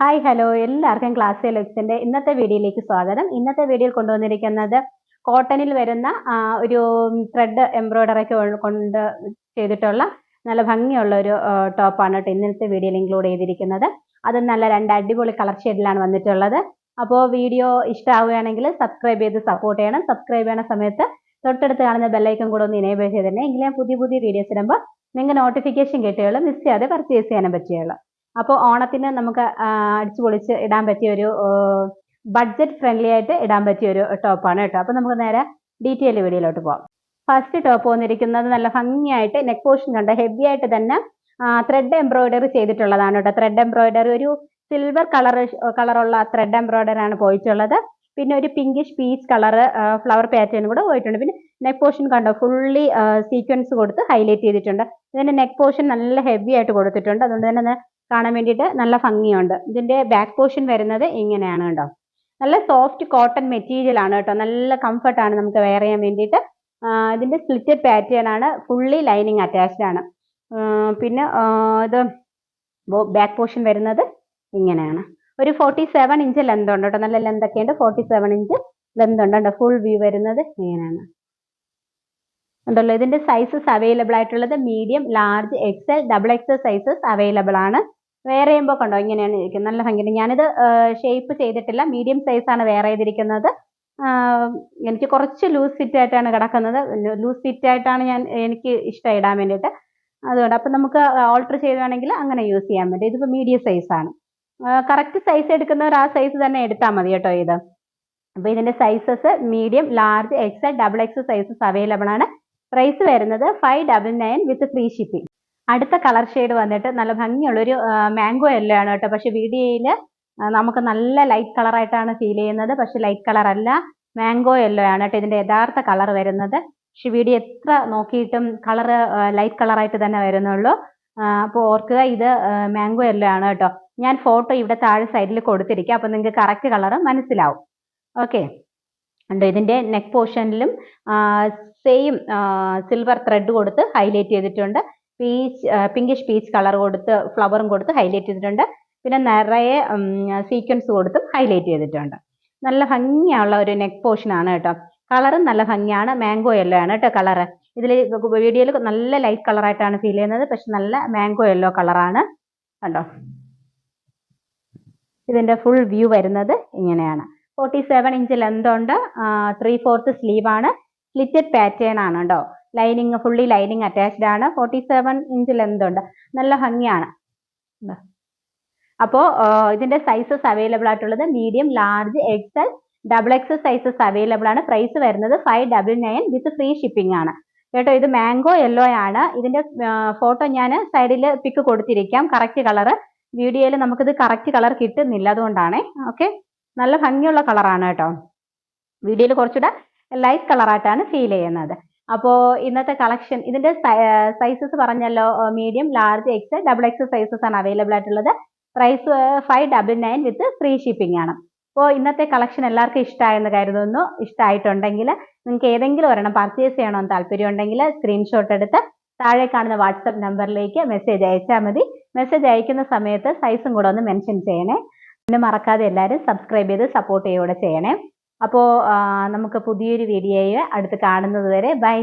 Hi hello എല്ലാവർക്കും class ലെക്സിന്റെ ഇന്നത്തെ വീഡിയോയിലേക്ക് സ്വാഗതം. ഇന്നത്തെ വീഡിയോയിൽ കൊണ്ടുവന്നിരിക്കുന്നത് കോട്ടണിൽ വരുന്ന ഒരു ത്രെഡ് എംബ്രോയിഡറി കൊണ്ട് ചെയ്തിട്ടുള്ള നല്ല ഭംഗിയുള്ള ഒരു ടോപ്പാണ് കേട്ടോ ഇന്നത്തെ വീഡിയോയിൽ ഇൻക്ലൂഡ് ചെയ്തിരിക്കുന്നത്. അത് നല്ല രണ്ട് അടിപൊളി കളർ ഷെയ്ഡിലാണ് വന്നിട്ടുള്ളത്. അപ്പോൾ വീഡിയോ ഇഷ്ടമാവുകയാണെങ്കിൽ സബ്സ്ക്രൈബ് ചെയ്ത് സപ്പോർട്ട് ചെയ്യണം. സബ്സ്ക്രൈബ് ചെയ്യണ സമയത്ത് തൊട്ടടുത്ത് കാണുന്ന ബെല്ലൈക്കൻ കൂടെ ഒന്ന് ഇനേബിൾ ചെയ്തിട്ടുണ്ടെങ്കിൽ എങ്കിലും പുതിയ പുതിയ വീഡിയോസ് ഇടുമ്പോൾ നിങ്ങൾക്ക് നോട്ടിഫിക്കേഷൻ കിട്ടുകയുള്ളൂ. മിസ് ചെയ്യാതെ പർച്ചേസ് ചെയ്യാനും പറ്റുകയുള്ളൂ. അപ്പോൾ ഓണത്തിന് നമുക്ക് അടിച്ചു പൊളിച്ച് ഇടാൻ പറ്റിയ ഒരു ബഡ്ജറ്റ് ഫ്രണ്ട്ലി ആയിട്ട് ഇടാൻ പറ്റിയ ഒരു ടോപ്പാണ് കേട്ടോ. അപ്പോൾ നമുക്ക് നേരെ ഡീറ്റെയിൽ വീഡിയോയിലോട്ട് പോകാം ഫസ്റ്റ് ടോപ്പ് വന്നിരിക്കുന്നത് നല്ല ഭംഗിയായിട്ട് നെക്ക് പോർഷൻ കണ്ട് ഹെവി ആയിട്ട് തന്നെ ത്രെഡ് എംബ്രോയിഡറി ചെയ്തിട്ടുള്ളതാണ് കേട്ടോ. ത്രെഡ് എംബ്രോയിഡറി ഒരു സിൽവർ കളർ കളറുള്ള ത്രെഡ് എംബ്രോയിഡറി ആണ് പോയിട്ടുള്ളത്. പിന്നെ ഒരു pinkish peach colour flower pattern കൂടെ പോയിട്ടുണ്ട്. പിന്നെ നെക്ക് പോർഷൻ കണ്ടോ ഫുള്ളി സീക്വൻസ് കൊടുത്ത് ഹൈലൈറ്റ് ചെയ്തിട്ടുണ്ട്. ഇതിന്റെ നെക്ക് പോർഷൻ നല്ല ഹെവി ആയിട്ട് കൊടുത്തിട്ടുണ്ട്. അതുകൊണ്ട് തന്നെ കാണാൻ വേണ്ടിയിട്ട് നല്ല ഭംഗിയുണ്ട്. ഇതിന്റെ ബാക്ക് പോർഷൻ വരുന്നത് ഇങ്ങനെയാണ് കേട്ടോ. നല്ല സോഫ്റ്റ് കോട്ടൺ മെറ്റീരിയൽ ആണ് കേട്ടോ. നല്ല കംഫർട്ട് ആണ് നമുക്ക് വെയർ ചെയ്യാൻ വേണ്ടിയിട്ട്. ഇതിന്റെ സ്ലിറ്റഡ് പാറ്റേൺ ആണ്. ഫുള്ളി ലൈനിങ് അറ്റാച്ച്ഡ് ആണ്. പിന്നെ ഇത് ബാക്ക് പോർഷൻ വരുന്നത് ഇങ്ങനെയാണ്. ഒരു ഫോർട്ടി സെവൻ ഇഞ്ച് ലെന്ത് ഉണ്ട് കേട്ടോ. നല്ല ലെന്ത് ഒക്കെ ഉണ്ട്. ഫോർട്ടി സെവൻ ഇഞ്ച് ലെന്ത് ഉണ്ട് കേട്ടോ. ഫുൾ വ്യൂ വരുന്നത് ഇങ്ങനെയാണ്. ഉണ്ടല്ലോ. ഇതിന്റെ സൈസസ് അവൈലബിൾ ആയിട്ടുള്ളത് medium large XL double XL sizes available ആണ്. വേറെ ചെയ്യുമ്പോൾ കണ്ടോ? ഇങ്ങനെയാണ് ഇരിക്കുന്നത്. നല്ല ഭംഗിയുണ്ട്. ഞാനിത് ഷേപ്പ് ചെയ്തിട്ടില്ല. മീഡിയം സൈസാണ് വേറെ ചെയ്തിരിക്കുന്നത്. എനിക്ക് കുറച്ച് ലൂസ് ഫിറ്റ് ആയിട്ടാണ് കിടക്കുന്നത്. ലൂസ് ഫിറ്റ് ആയിട്ടാണ് ഞാൻ എനിക്ക് ഇഷ്ടം ഇടാൻ വേണ്ടിയിട്ട്. അതുകൊണ്ട് അപ്പം നമുക്ക് ഓൾട്ടർ ചെയ്യുകയാണെങ്കിൽ അങ്ങനെ യൂസ് ചെയ്യാൻ പറ്റും. ഇതിപ്പോൾ മീഡിയം സൈസാണ് കറക്റ്റ് സൈസ് എടുക്കുന്നവർ ആ സൈസ് തന്നെ എടുത്താൽ മതി കേട്ടോ ഇത്. അപ്പോൾ ഇതിന്റെ sizes medium large X double X sizes available ആണ്. പ്രൈസ് വരുന്നത് five double nine with free shipping അടുത്ത കളർ ഷെയ്ഡ് വന്നിട്ട് നല്ല ഭംഗിയുള്ളൊരു മാംഗോ യെല്ലോ ആണ് കേട്ടോ. പക്ഷെ വീഡിയോയിൽ നമുക്ക് നല്ല ലൈറ്റ് കളറായിട്ടാണ് ഫീൽ ചെയ്യുന്നത്. പക്ഷെ ലൈറ്റ് കളർ അല്ല മാംഗോ യെല്ലോ ആണ് കേട്ടോ ഇതിന്റെ യഥാർത്ഥ കളർ വരുന്നത്. പക്ഷെ വീഡിയോ എത്ര നോക്കിയിട്ടും കളർ ലൈറ്റ് കളറായിട്ട് തന്നെ വരുന്നുള്ളൂ. അപ്പോൾ ഓർക്കുക ഇത് മാംഗോ യെല്ലോ ആണ് കേട്ടോ. ഞാൻ ഫോട്ടോ ഇവിടെ താഴെ സൈഡിൽ കൊടുത്തിരിക്കുക അപ്പോൾ നിങ്ങൾക്ക് കറക്റ്റ് കളർ മനസ്സിലാവും. ഓക്കെ. ഉണ്ട് ഇതിന്റെ നെക്ക് പോർഷനിലും സെയിം സിൽവർ ത്രെഡ് കൊടുത്ത് ഹൈലൈറ്റ് ചെയ്തിട്ടുണ്ട്. പീച്ച് പിങ്കിഷ് പീച്ച് കളർ കൊടുത്ത് ഫ്ലവറും കൊടുത്ത് ഹൈലൈറ്റ് ചെയ്തിട്ടുണ്ട്. പിന്നെ നിറയെ സീക്വൻസ് കൊടുത്തും ഹൈലൈറ്റ് ചെയ്തിട്ടുണ്ട്. നല്ല ഭംഗിയുള്ള ഒരു നെക്ക് പോർഷൻ ആണ് കേട്ടോ. കളറും നല്ല ഭംഗിയാണ്. മാംഗോ യെല്ലോ ആണ് കേട്ടോ കളറ് ഇതിൽ വീഡിയോയിൽ നല്ല ലൈറ്റ് കളറായിട്ടാണ് ഫീൽ ചെയ്യുന്നത്. പക്ഷെ നല്ല മാംഗോ യെല്ലോ കളറാണ് കണ്ടോ? ഇതിന്റെ ഫുൾ വ്യൂ വരുന്നത് ഇങ്ങനെയാണ്. ഫോർട്ടി സെവൻ ഇഞ്ച് ലെന്ത് ഉണ്ട് ത്രീ ഫോർത്ത് സ്ലീവാണ് സ്ലിറ്റഡ് പാറ്റേൺ ആണ് കേട്ടോ. ലൈനിങ് ഫുള്ളി ലൈനിങ് അറ്റാച്ച്ഡ് ആണ്. ഫോർട്ടി സെവൻ ഇഞ്ച് ലെന്ത് ഉണ്ട്. നല്ല ഭംഗിയാണ്. അപ്പോൾ അപ്പോ ഇതിന്റെ സൈസസ് അവൈലബിൾ ആയിട്ടുള്ളത് medium large XL double X sizes available ആണ്. പ്രൈസ് വരുന്നത് five double nine with free shipping ആണ്. കേട്ടോ ഇത് മാംഗോ യെല്ലോ ആണ്. ഇതിന്റെ ഫോട്ടോ ഞാൻ സൈഡിൽ പിക്ക് കൊടുത്തിരിക്കാം. കറക്റ്റ് കളർ വീഡിയോയിൽ നമുക്കിത് കറക്റ്റ് കളർ കിട്ടുന്നില്ല അതുകൊണ്ടാണേ. ഓക്കെ നല്ല ഭംഗിയുള്ള കളറാണ് കേട്ടോ. വീഡിയോയിൽ കുറച്ചുകൂടെ ലൈറ്റ് കളറായിട്ടാണ് ഫീൽ ചെയ്യുന്നത്. അപ്പോൾ ഇന്നത്തെ കളക്ഷൻ ഇതിന്റെ സൈസസ് പറഞ്ഞല്ലോ medium large X double X sizes ആണ് അവൈലബിൾ ആയിട്ടുള്ളത്. Price five double nine with free shipping ആണ്. അപ്പോൾ ഇന്നത്തെ കളക്ഷൻ എല്ലാവർക്കും ഇഷ്ടമായെന്ന് കരുതുന്നു. ഇഷ്ടമായിട്ടുണ്ടെങ്കിൽ നിങ്ങൾക്ക് ഏതെങ്കിലും ഒരെണ്ണം പർച്ചേസ് ചെയ്യണമെന്ന് താല്പര്യം ഉണ്ടെങ്കിൽ സ്ക്രീൻഷോട്ട് എടുത്ത് താഴെ കാണുന്ന വാട്സപ്പ് നമ്പറിലേക്ക് മെസ്സേജ് അയച്ചാൽ മതി. മെസ്സേജ് അയക്കുന്ന സമയത്ത് സൈസും കൂടെ ഒന്ന് മെൻഷൻ ചെയ്യണേ. പിന്നെ മറക്കാതെ എല്ലാവരും സബ്സ്ക്രൈബ് ചെയ്ത് സപ്പോർട്ട് ചെയ്യുകയൂടെ ചെയ്യണേ. അപ്പോൾ നമുക്ക് പുതിയൊരു വീഡിയോയിൽ അടുത്ത് കാണുന്നത് വരെ ബൈ.